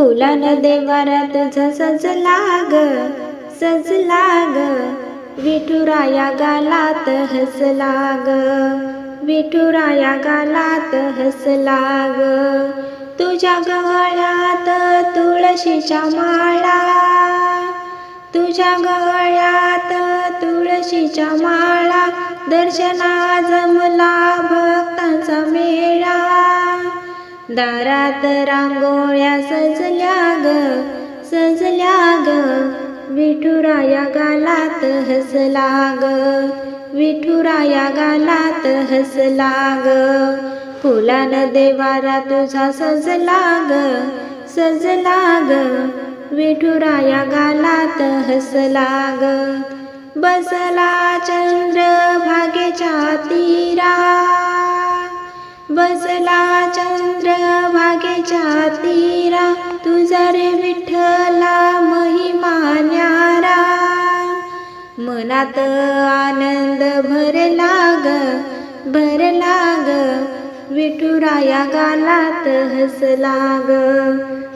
फुलान देवारा तुझा सजला ग सजला ग विठुराया गालात हसला ग विठुराया गालात हसला ग तुझ्या गळ्यात तुळशीच्या माळा तुझ्या गळ्यात तुळशीच्या माळा. दर्शना जमला दारात रांगोळ्या सजल्या ग सजल्या ग. विठुराया गालात हसला ग विठुराया गालात हसला ग. फुलान देवारा तुझा सजला ग सजला ग. विठुराया गालात हसला ग. बसला चंद्र भागेच्या तीरा बसला चंद्र भागेच्या तीरा. तुझा रे विठ्ठला महिमा न्यारा. मनात आनंद भरला ग भरला ग विठुराया गालात हसला ग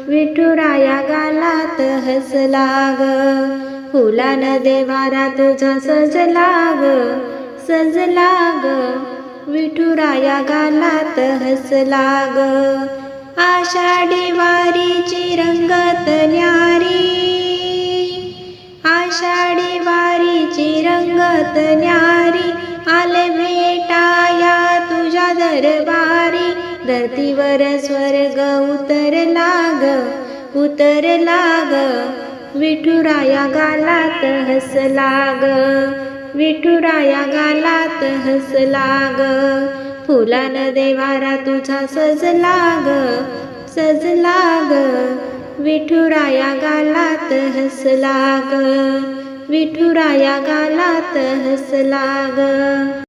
विठुराया गालात हसला ग फुलान देवारा तुझा सजला ग सजला ग विठुराया गालात हसला ग आषाढी वारीची रंगत न्यारी. आषाढी वारीची रंगत न्यारी. आले भेटाया तुझ्या दरबारी. धरतीवर स्वर्ग उतर लाग उतर लाग. विठुराया गालात हसला ग विठुराया गालात हसला ग फुलान देवारा तुझा सजला ग सजला ग विठुराया गालात हसला ग विठुराया गालात हसला ग